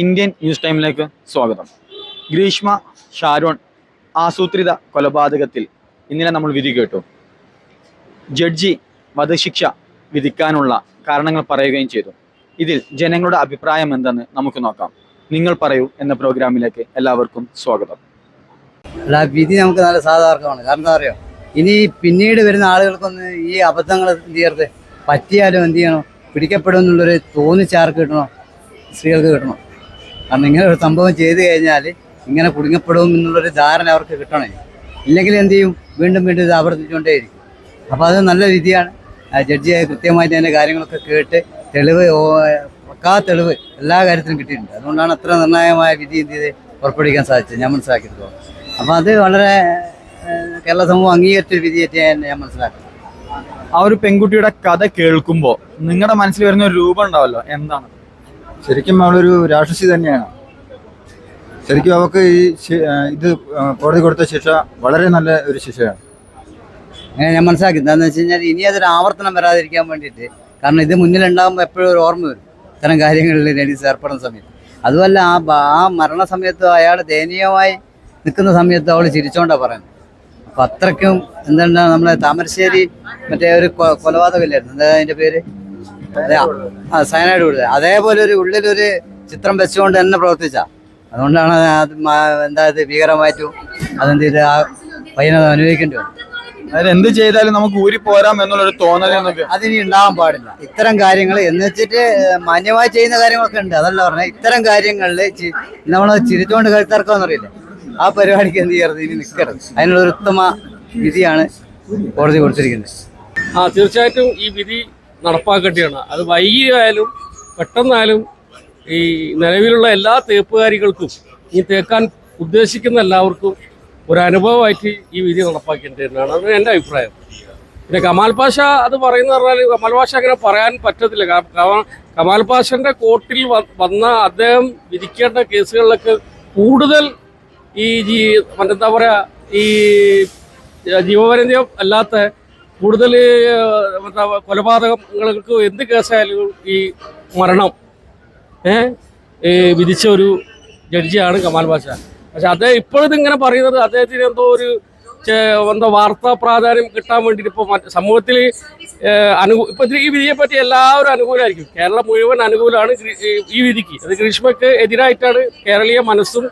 Indian news ടൈമിലേക്ക് സ്വാഗതം. ഗ്രീഷ്മ ഷാരോൺ ആസൂത്രിത കൊലപാതകത്തിൽ ഇന്നലെ നമ്മൾ വിധി കേട്ടു. ജഡ്ജി വധശിക്ഷ വിധിക്കാനുള്ള കാരണങ്ങൾ പറയുകയും ചെയ്തു. ഇതിൽ ജനങ്ങളുടെ അഭിപ്രായം എന്തെന്ന് നമുക്ക് നോക്കാം. നിങ്ങൾ പറയൂ എന്ന പ്രോഗ്രാമിലേക്ക് എല്ലാവർക്കും സ്വാഗതം. അല്ല വിധി നമുക്ക് നല്ല സാധാരണമാണ്. കാരണം പറയുക ഇനി പിന്നീട് വരുന്ന ആളുകൾക്കൊന്ന് ഈ അബദ്ധങ്ങൾ എന്ത് ചെയ്യരുത്? പറ്റിയാലും എന്ത് ചെയ്യണം? പിടിക്കപ്പെടുമെന്നുള്ളൊരു തോന്നിച്ചാർക്ക് കിട്ടണം? സ്ത്രീകൾക്ക് കിട്ടണം? കാരണം ഇങ്ങനെ ഒരു സംഭവം ചെയ്തു കഴിഞ്ഞാൽ ഇങ്ങനെ കുടുങ്ങപ്പെടും എന്നുള്ളൊരു ധാരണ അവർക്ക് കിട്ടണേ. ഇല്ലെങ്കിൽ എന്ത് ചെയ്യും? വീണ്ടും വീണ്ടും ഇത് ആവർത്തിച്ചുകൊണ്ടേയിരിക്കും. അപ്പോൾ അത് നല്ല രീതിയാണ്. ജഡ്ജി കൃത്യമായിട്ട് അതിന്റെ കാര്യങ്ങളൊക്കെ കേട്ട് തെളിവ് പക്കാ തെളിവ് എല്ലാ കാര്യത്തിലും കിട്ടിയിട്ടുണ്ട്. അതുകൊണ്ടാണ് അത്ര നിർണായകമായ വിധി എന്ത് ചെയ്ത് പുറപ്പെടുവിക്കാൻ സാധിച്ചത്. ഞാൻ മനസ്സിലാക്കിയിട്ടുള്ളത് അപ്പോൾ അത് വളരെ കേരള സമൂഹം അംഗീകരിച്ച ഒരു വിധിയായിട്ട് ഞാൻ മനസ്സിലാക്കുന്നത് ആ ഒരു പെൺകുട്ടിയുടെ കഥ കേൾക്കുമ്പോൾ നിങ്ങളുടെ മനസ്സിൽ വരുന്ന ഒരു രൂപം ഉണ്ടാവല്ലോ. എന്താണ്? ശരിക്കും അവളൊരു രാക്ഷസി തന്നെയാണ്. ശരിക്കും അവൾക്ക് ഈ ഇത് കോടതി കൊടുത്ത ശിക്ഷ വളരെ നല്ല ഒരു ശിക്ഷയാണ്. അങ്ങനെ ഞാൻ മനസ്സിലാക്കി. എന്താണെന്ന് വെച്ച് കഴിഞ്ഞാൽ ഇനി അതൊരു ആവർത്തനം വരാതിരിക്കാൻ വേണ്ടിയിട്ട് കാരണം ഇത് മുന്നിലുണ്ടാകുമ്പോൾ എപ്പോഴും ഒരു ഓർമ്മ വരും. ഇത്തരം കാര്യങ്ങളിൽ ലേഡീസ് ഏർപ്പെടുന്ന സമയത്ത്. അതുമല്ല ആ ആ മരണ സമയത്ത് അയാൾ ദയനീയമായി നിൽക്കുന്ന സമയത്ത് അവൾ ചിരിച്ചോണ്ടാണ് പറയുന്നത്. അപ്പം അത്രയ്ക്കും എന്താണ് നമ്മളെ താമരശ്ശേരി മറ്റേ ഒരു കൊലപാതകമില്ലായിരുന്നു? എന്താ അതിന്റെ പേര്? ആ സയനൈഡ് കൂടുതൽ. അതേപോലെ ഒരു ഉള്ളിലൊരു ചിത്രം വെച്ചുകൊണ്ട് തന്നെ പ്രവർത്തിച്ച. അതുകൊണ്ടാണ് അത് എന്താ ഇത് ഭീകരമായിട്ടും അതെന്ത് ചെയ്ത് ആ പയ്യനത് അനുഭവിക്കേണ്ടി വന്നു അതായത് എന്ത് ചെയ്താലും നമുക്ക് ഊരി പോരാം എന്നുള്ളൊരു തോന്നൽ അതിനി ഉണ്ടാവാൻ പാടില്ല. ഇത്തരം കാര്യങ്ങൾ എന്ന് വെച്ചിട്ട് മാന്യമായി ചെയ്യുന്ന കാര്യങ്ങളൊക്കെ ഉണ്ട്. അതല്ല പറഞ്ഞത് ഇത്തരം കാര്യങ്ങളിൽ നമ്മൾ ചിരിച്ചുകൊണ്ട് കഴുത്തിറക്കാന്നറിയില്ല ആ പരിപാടിക്ക് എന്ത് ചെയ്യരുത് ഇനി നിൽക്കരുത് അതിനുള്ള ഒരു ഉത്തമ വിധിയാണ് കോടതി കൊടുത്തിരിക്കുന്നത്. ആ തീർച്ചയായിട്ടും ഈ വിധി നടപ്പാക്കേണ്ടതാണ്. അത് വൈകിയായാലും പെട്ടെന്നായാലും ഈ നിലവിലുള്ള എല്ലാ തേപ്പുകാരികൾക്കും ഈ തേക്കാൻ ഉദ്ദേശിക്കുന്ന എല്ലാവർക്കും ഒരു അനുഭവമായിട്ട് ഈ വിധി നടപ്പാക്കേണ്ടതാണ്. അത് എന്റെ അഭിപ്രായം. പിന്നെ കമാൽ പാഷ അത് പറയുന്ന പറഞ്ഞാൽ കമാൽ പാഷ അങ്ങനെ പറയാൻ പറ്റത്തില്ല. കാരണം കമാ- കമാൽ പാഷന്റെ കോർട്ടിൽ വന്ന അദ്ദേഹം വിധിക്കേണ്ട കേസുകളിലൊക്കെ കൂടുതൽ ഈ മറ്റെന്താ പറയാ ഈ ജീവപര്യന്തം അല്ലാത്ത കൂടുതൽ കൊലപാതകങ്ങൾക്ക് എന്ത് കേസായാലും ഈ മരണം ഏ വിധിച്ച ഒരു ജഡ്ജിയാണ് കമാൽ പാഷ പക്ഷെ അദ്ദേഹം ഇപ്പോഴും ഇങ്ങനെ പറയുന്നത് അദ്ദേഹത്തിന് എന്തോ ഒരു എന്തോ വാർത്താ പ്രാധാന്യം കിട്ടാൻ വേണ്ടിയിട്ട് ഇപ്പോൾ മറ്റ് സമൂഹത്തിൽ അനുകൂ ഇപ്പൊ ഈ വിധിയെ പറ്റി എല്ലാവരും അനുകൂലമായിരിക്കും. കേരളം മുഴുവൻ അനുകൂലമാണ് ഈ- വിധിക്ക്. അത് ഗ്രീഷ്മയ്ക്ക് എതിരായിട്ടാണ് കേരളീയ മനസ്സും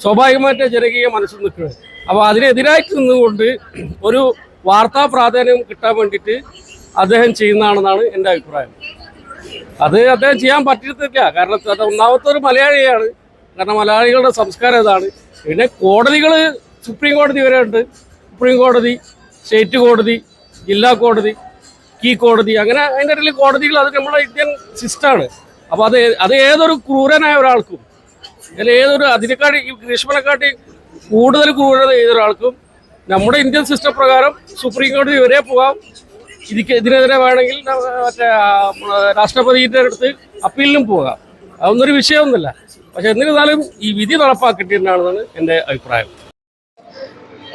സ്വാഭാവികമായിട്ട് ജനകീയ മനസ്സും നിൽക്കുന്നത്. അപ്പോൾ അതിനെതിരായിട്ട് നിന്നുകൊണ്ട് ഒരു വാർത്താ പ്രാധാന്യം കിട്ടാൻ വേണ്ടിയിട്ട് അദ്ദേഹം ചെയ്യുന്നതാണെന്നാണ് എന്റെ അഭിപ്രായം. അത് അദ്ദേഹം ചെയ്യാൻ പറ്റിയിട്ടില്ല. കാരണം അത് ഒന്നാമത്തെ ഒരു മലയാളിയാണ്. കാരണം മലയാളികളുടെ സംസ്കാരം ഇതാണ്. പിന്നെ കോടതികൾ സുപ്രീം കോടതി വരെ ഉണ്ട്. സുപ്രീം കോടതി സ്റ്റേറ്റ് കോടതി ജില്ലാ കോടതി കീ കോടതി അങ്ങനെ അതിന്റെ ഇടയിൽ കോടതികൾ അത് നമ്മുടെ ഇന്ത്യൻ സിസ്റ്റമാണ് അപ്പോൾ അത് അത് ഏതൊരു ക്രൂരനായ ഒരാൾക്കും അതിൽ ഏതൊരു അതിനെക്കാട്ടി ഗ്രീഷ്മനെക്കാട്ടി കൂടുതൽ ക്രൂരത ഏതൊരാൾക്കും നമ്മുടെ ഇന്ത്യൻ സിസ്റ്റം പ്രകാരം സുപ്രീം കോടതി വരെ പോകാം. ഇതിക്ക് ഇതിനെതിരെ വേണമെങ്കിൽ മറ്റേ രാഷ്ട്രപതിയുടെ അടുത്ത് അപ്പീലിനും പോകാം. അതൊന്നൊരു വിഷയമൊന്നുമില്ല. പക്ഷെ എന്നിരുന്നാലും ഈ വിധി നടപ്പാക്കിട്ടാണെന്നാണ് എന്റെ അഭിപ്രായം.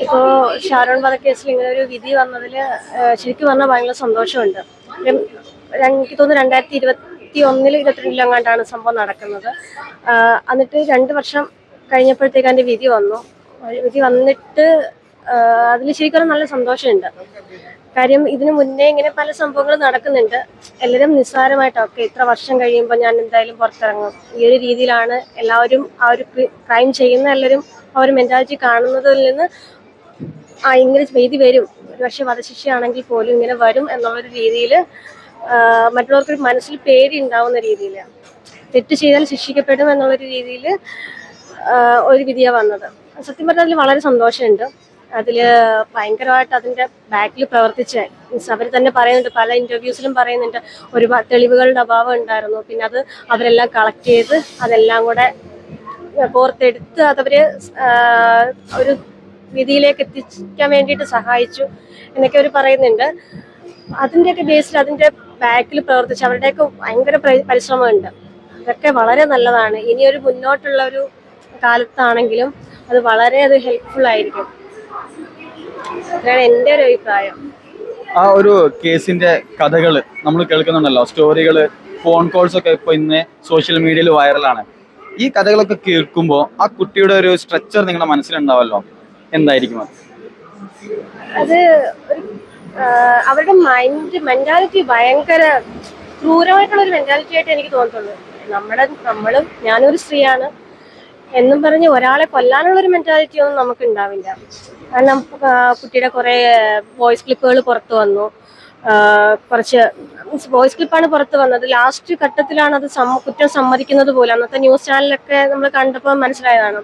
ഇപ്പോൾ ഷാരോൺ വധക്കേസിൽ ഇങ്ങനെ ഒരു വിധി വന്നതിൽ ശരിക്കും പറഞ്ഞാൽ ഭയങ്കര സന്തോഷമുണ്ട്. എനിക്ക് തോന്നുന്നു രണ്ടായിരത്തി ഇരുപത്തി ഒന്നിൽ ഇരുപത്തിരണ്ടിലെങ്ങാണ്ടാണ് സംഭവം നടക്കുന്നത്. എന്നിട്ട് രണ്ട് വർഷം കഴിഞ്ഞപ്പോഴത്തേക്ക് അതിന്റെ വിധി വന്നു. വിധി വന്നിട്ട് അതിൽ ശരിക്കും നല്ല സന്തോഷമുണ്ട്. കാര്യം ഇതിനു മുന്നേ ഇങ്ങനെ പല സംഭവങ്ങൾ നടക്കുന്നുണ്ട്. എല്ലാവരും നിസ്സാരമായിട്ടൊക്കെ ഇത്ര വർഷം കഴിയുമ്പോൾ ഞാൻ എന്തായാലും പുറത്തിറങ്ങും. ഈ ഒരു രീതിയിലാണ് എല്ലാവരും ആ ഒരു ക്രൈം ചെയ്യുന്ന എല്ലാവരും ആ ഒരു മെന്റാലിറ്റി കാണുന്നതിൽ നിന്ന് ആ ഇങ്ങനെ ചെയ്തി വരും. ഒരുപക്ഷെ വധശിക്ഷയാണെങ്കിൽ പോലും ഇങ്ങനെ വരും എന്നുള്ളൊരു രീതിയിൽ മറ്റുള്ളവർക്കൊരു മനസ്സിൽ പേടി ഉണ്ടാവുന്ന രീതിയിൽ തെറ്റ് ചെയ്താൽ ശിക്ഷിക്കപ്പെടും എന്നുള്ളൊരു രീതിയിൽ ഒരു വിധിയാണ് വന്നത്. സത്യം പറഞ്ഞാൽ വളരെ സന്തോഷമുണ്ട്. അതിൽ ഭയങ്കരമായിട്ട് അതിന്റെ ബാക്കിൽ പ്രവർത്തിച്ച. മീൻസ് അവർ തന്നെ പറയുന്നുണ്ട് പല ഇന്റർവ്യൂസിലും പറയുന്നുണ്ട് ഒരുപാട് തെളിവുകളുടെ അഭാവം ഉണ്ടായിരുന്നു. പിന്നെ അത് അവരെല്ലാം കളക്ട് ചെയ്ത് അതെല്ലാം കൂടെ കോർത്തെടുത്ത് അതവര് ആഹ് ഒരു വിധിയിലേക്ക് എത്തിക്കാൻ വേണ്ടിയിട്ട് സഹായിച്ചു എന്നൊക്കെ അവർ പറയുന്നുണ്ട്. അതിന്റെയൊക്കെ ബേസിൽ അതിന്റെ ബാക്കിൽ പ്രവർത്തിച്ച് അവരുടെയൊക്കെ ഭയങ്കര പരിശ്രമമുണ്ട്. അതൊക്കെ വളരെ നല്ലതാണ്. ഇനിയൊരു മുന്നോട്ടുള്ള ഒരു കാലത്താണെങ്കിലും അത് വളരെ അത് ഹെൽപ്ഫുൾ ആയിരിക്കും. അതാണ് എന്റെ ഒരു അഭിപ്രായം. ആ ഒരു കേസിന്റെ കഥകൾ നമ്മൾ കേൾക്കുന്നുണ്ടല്ലോ. സ്റ്റോറികൾ ഫോൺ കോൾസ് ഒക്കെ ഇപ്പൊ ഇന്ന് സോഷ്യൽ മീഡിയയിൽ വൈറലാണ്. ഈ കഥകളൊക്കെ കേൾക്കുമ്പോൾ ആ കുട്ടിയുടെ ഒരു സ്ട്രക്ചർ നിങ്ങളുടെ മനസ്സിലുണ്ടാവല്ലോ? എന്തായിരിക്കും അത്? അത് അവരുടെ മൈൻഡ് മെന്റാലിറ്റി ഭയങ്കര ക്രൂരമായിട്ടുള്ള ഒരു മെന്റാലിറ്റി ആയിട്ട് എനിക്ക് തോന്നുന്നുള്ളൂ നമ്മുടെ നമ്മളും ഞാനൊരു സ്ത്രീയാണ്. എന്നും പറഞ്ഞ് ഒരാളെ കൊല്ലാനുള്ള ഒരു മെന്റാലിറ്റി ഒന്നും നമുക്ക് ഉണ്ടാവില്ല കാരണം കുട്ടിയുടെ കുറെ വോയിസ് ക്ലിപ്പുകൾ പുറത്തു വന്നു. കുറച്ച് വോയിസ് ക്ലിപ്പാണ് പുറത്തു വന്നത്. ലാസ്റ്റ് ഘട്ടത്തിലാണ് അത് കുറ്റം സമ്മതിക്കുന്നത് പോലും. അന്നത്തെ ന്യൂസ് ചാനലൊക്കെ നമ്മൾ കണ്ടപ്പോൾ മനസ്സിലായതാണ്.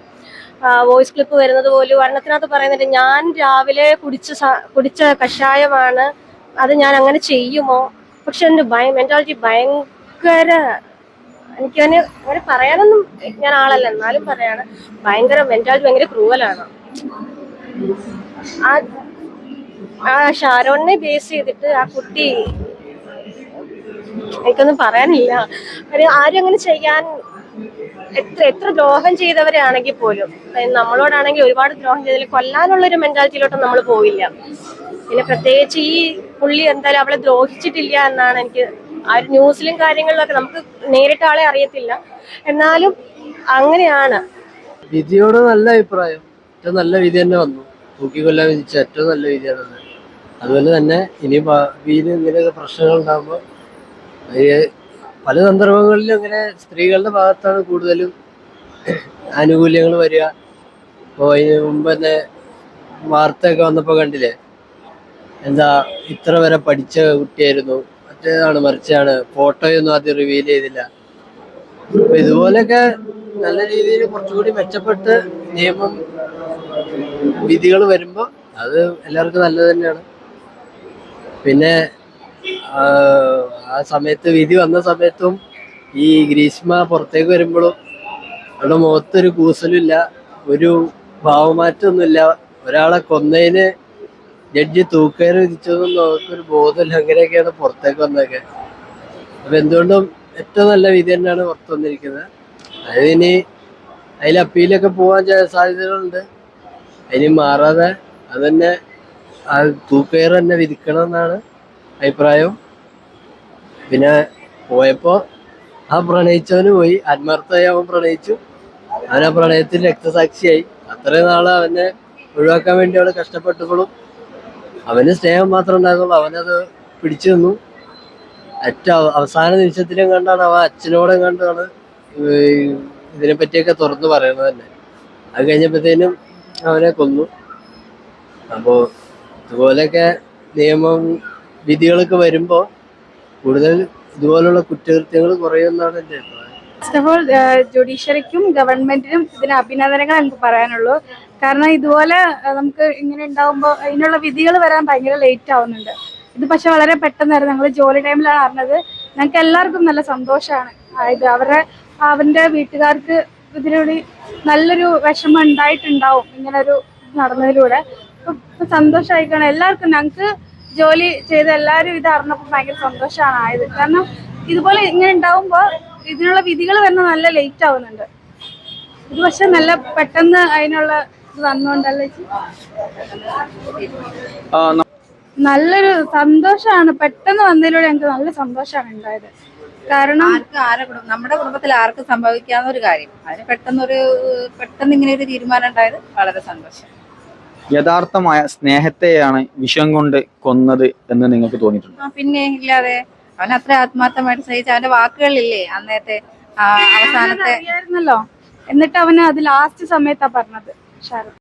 വോയിസ് ക്ലിപ്പ് വരുന്നത് പോലും ഒരെണ്ണത്തിനകത്ത് പറയുന്നുണ്ട് ഞാൻ രാവിലെ കുടിച്ച കുടിച്ച കഷായമാണ്. അത് ഞാൻ അങ്ങനെ ചെയ്യുമോ? പക്ഷെ എന്റെ ഭയ മെന്റാലിറ്റി ഭയങ്കര എനിക്ക് അവന് അങ്ങനെ പറയാനൊന്നും ഞാൻ ആളല്ല എന്നാലും പറയാണ്. ഭയങ്കര മെന്റാലിറ്റി ഭയങ്കര ക്രൂവലാണ്. ആ ആ ഷാരോണിനെ ബേസ് ചെയ്തിട്ട് ആ കുട്ടി എനിക്കൊന്നും പറയാനില്ല. ആരും അങ്ങനെ ചെയ്യാൻ എത്ര എത്ര ദ്രോഹം ചെയ്തവരാണെങ്കിൽ പോലും നമ്മളോടാണെങ്കിൽ ഒരുപാട് ദ്രോഹം ചെയ്തതിൽ കൊല്ലാനുള്ള ഒരു മെന്റാലിറ്റിയിലോട്ട് നമ്മൾ പോവില്ല. പിന്നെ പ്രത്യേകിച്ച് ഈ പുള്ളി എന്തായാലും അവളെ ദ്രോഹിച്ചിട്ടില്ല എന്നാണ് എനിക്ക് ആ ഒരു ന്യൂസിലും കാര്യങ്ങളിലൊക്കെ നമുക്ക് നേരിട്ട് ആളെ അറിയത്തില്ല. എന്നാലും അങ്ങനെയാണ്. വിധിയോട് നല്ല അഭിപ്രായം. ഏറ്റവും നല്ല വിധി തന്നെ വന്നു. തൂക്കിക്കൊല്ലാൻ വിധിച്ച ഏറ്റവും നല്ല വിധിയാണ് അതുപോലെ തന്നെ ഇനി ഭാവിയിൽ ഇങ്ങനെയൊക്കെ പ്രശ്നങ്ങൾ ഉണ്ടാകുമ്പോൾ പല സന്ദർഭങ്ങളിലും ഇങ്ങനെ സ്ത്രീകളുടെ ഭാഗത്താണ് കൂടുതലും ആനുകൂല്യങ്ങൾ വരിക. ഇപ്പോൾ അതിന് മുമ്പ് തന്നെ വാർത്തയൊക്കെ വന്നപ്പോൾ കണ്ടില്ലേ? എന്താ ഇത്ര വരെ പഠിച്ച കുട്ടിയായിരുന്നു. മറ്റേതാണ് മറിച്ചാണ്. ഫോട്ടോയൊന്നും ആദ്യം റിവീൽ ചെയ്തില്ല. അപ്പൊ ഇതുപോലെയൊക്കെ നല്ല രീതിയിൽ കുറച്ചുകൂടി മെച്ചപ്പെട്ട് നിയമം വിധികൾ വരുമ്പോൾ അത് എല്ലാവർക്കും നല്ലത് തന്നെയാണ്. പിന്നെ ആ, സമയത്ത് വിധി വന്ന സമയത്തും ഈ ഗ്രീഷ്മ പുറത്തേക്ക് വരുമ്പോഴും അവിടെ മുഖത്തൊരു കൂസലില്ല ഒരു ഭാവമാറ്റമൊന്നുമില്ല. ഒരാളെ കൊന്നതിന് ജഡ്ജി തൂക്കയർ വിധിച്ചതും അവർക്കൊരു ബോധമില്ല. അങ്ങനെയൊക്കെയാണ് പുറത്തേക്ക് വന്നതൊക്കെ. അപ്പൊ എന്തുകൊണ്ടും ഏറ്റവും നല്ല വിധി തന്നെയാണ് പുറത്തു വന്നിരിക്കുന്നത്. അതിനി അതിൽ അപ്പീലൊക്കെ പോകാൻ സാധ്യതകളുണ്ട്. അതിന് മാറാതെ അത് തന്നെ ആ തൂക്കയർ തന്നെ വിധിക്കണം എന്നാണ് അഭിപ്രായം. പിന്നെ പോയപ്പോ ആ പ്രണയിച്ചവന് പോയി. ആത്മാർത്ഥമായി അവൻ പ്രണയിച്ചു. അവൻ ആ പ്രണയത്തിൽ രക്തസാക്ഷിയായി. അത്രയും നാളെ അവനെ ഒഴിവാക്കാൻ വേണ്ടി അവൾ കഷ്ടപ്പെട്ടപ്പോഴും അവന് സ്നേഹം മാത്രം ഉണ്ടായിരുന്നുള്ളൂ. അവനത് പിടിച്ചു നിന്നു. അറ്റ അവസാന നിമിഷത്തിലും കണ്ടാണ് അവ അച്ഛനോടും കണ്ടാണ് ഇതിനെ പറ്റിയൊക്കെ തുറന്നു പറയുന്നത് തന്നെ. അത് കഴിഞ്ഞപ്പോഴത്തേനും അവനെ കൊന്നു. അപ്പോൾ ഇതുപോലെയൊക്കെ നിയമം വിധികളൊക്കെ വരുമ്പോൾ കൂടുതൽ ഇതുപോലുള്ള കുറ്റകൃത്യങ്ങൾ കുറയുമെന്നാണ് എന്റെ അഭിപ്രായം. ഫസ്റ്റ് ഓഫ് ഓൾ ജുഡീഷ്യറിക്കും ഗവൺമെന്റിനും ഇതിന് അഭിനന്ദനങ്ങൾ എനിക്ക് പറയാനുള്ളൂ. കാരണം ഇതുപോലെ നമുക്ക് ഇങ്ങനെ ഉണ്ടാവുമ്പോൾ അതിനുള്ള വിധികൾ വരാൻ ഭയങ്കര ലേറ്റ് ആവുന്നുണ്ട്. ഇത് പക്ഷെ വളരെ പെട്ടെന്നായിരുന്നു. ഞങ്ങൾ ജോലി ടൈമിലാണ് അറിഞ്ഞത്. ഞങ്ങൾക്ക് എല്ലാവർക്കും നല്ല സന്തോഷമാണ്. ഇത് അവരുടെ അവന്റെ വീട്ടുകാർക്ക് ഇതിലൂടെ നല്ലൊരു വിഷമം ഉണ്ടായിട്ടുണ്ടാവും ഇങ്ങനെ ഒരു നടന്നതിലൂടെ. അപ്പം സന്തോഷമായിക്കാണ് എല്ലാവർക്കും ഞങ്ങൾക്ക് ജോലി ചെയ്ത എല്ലാവരും ഇത് അറിഞ്ഞപ്പോൾ ഭയങ്കര സന്തോഷമാണ് ആയത്. കാരണം ഇതുപോലെ ഇങ്ങനെ ഉണ്ടാവുമ്പോൾ ഇതിനുള്ള വിധികൾ വരുന്ന നല്ല ലേറ്റ് ആവുന്നുണ്ട്. ഇത് പക്ഷെ നല്ല പെട്ടെന്ന് അതിനുള്ള നല്ലൊരു സന്തോഷമാണ്. പെട്ടെന്ന് വന്നതിലൂടെ ഞങ്ങൾക്ക് നല്ല സന്തോഷമാണ് ഉണ്ടായത്. കാരണം ആർക്ക് ആരെ കുടുംബം നമ്മുടെ കുടുംബത്തിൽ ആർക്കും സംഭവിക്കാവുന്ന ഒരു കാര്യം. അതിന് പെട്ടെന്നൊരു പെട്ടെന്ന് ഇങ്ങനെ ഒരു തീരുമാനം ഉണ്ടായത് വളരെ സന്തോഷം. യഥാർത്ഥമായ സ്നേഹത്തെയാണ് വിഷം കൊണ്ട് കൊന്നത് എന്ന് നിങ്ങൾക്ക് തോന്നിയിട്ടുണ്ട്? പിന്നെ ഇല്ലാതെ അവൻ അത്ര ആത്മാർത്ഥമായിട്ട് സഹിച്ച അവന്റെ വാക്കുകളില്ലേ അന്നേത്തെ അവസാനത്തെ എന്നിട്ട് അവന് അത് ലാസ്റ്റ് സമയത്താ പറഞ്ഞത്. charcas